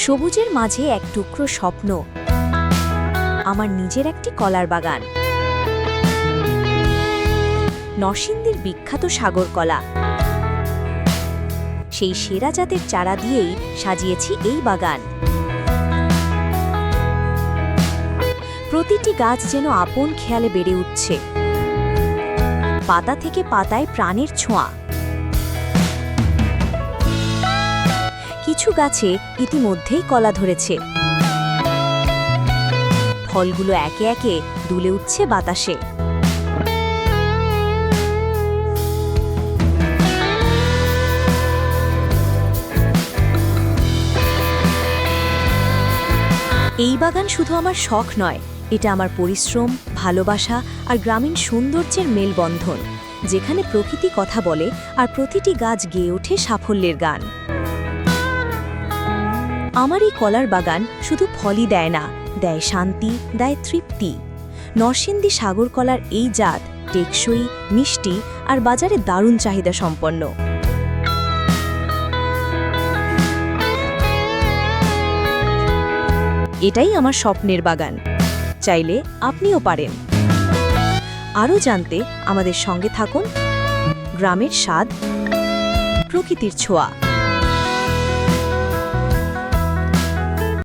সবুজের মাঝে এক টুকরো স্বপ্ন। আমার নিজের একটি কলার বাগান। নরসিংদীর বিখ্যাত সাগর কলা। সেই সেরা জাতের চারা দিয়েই সাজিয়েছি এই বাগান। প্রতিটি গাছ যেন আপন খেয়ালে বেড়ে উঠছে। পাতা থেকে পাতায় প্রাণের ছোঁয়া। কিছু গাছে ইতিমধ্যেই কলা ধরেছে। ফলগুলো একে একে দুলে উঠছে বাতাসে। এই বাগান শুধু আমার শখ নয়, এটা আমার পরিশ্রম, ভালোবাসা আর গ্রামীণ সৌন্দর্যের মেলবন্ধন, যেখানে প্রকৃতি কথা বলে আর প্রতিটি গাছ গেয়ে ওঠে সাফল্যের গান। আমার এই কলার বাগান শুধু ফলই দেয় না, দেয় শান্তি, দেয় তৃপ্তি। নরসিংদী সাগর কলার এই জাত টেকসই, মিষ্টি আর বাজারে দারুণ চাহিদা সম্পন্ন। এটাই আমার স্বপ্নের বাগান। চাইলে আপনিও পারেন। আরও জানতে আমাদের সঙ্গে থাকুন। গ্রামের স্বাদ, প্রকৃতির ছোঁয়া।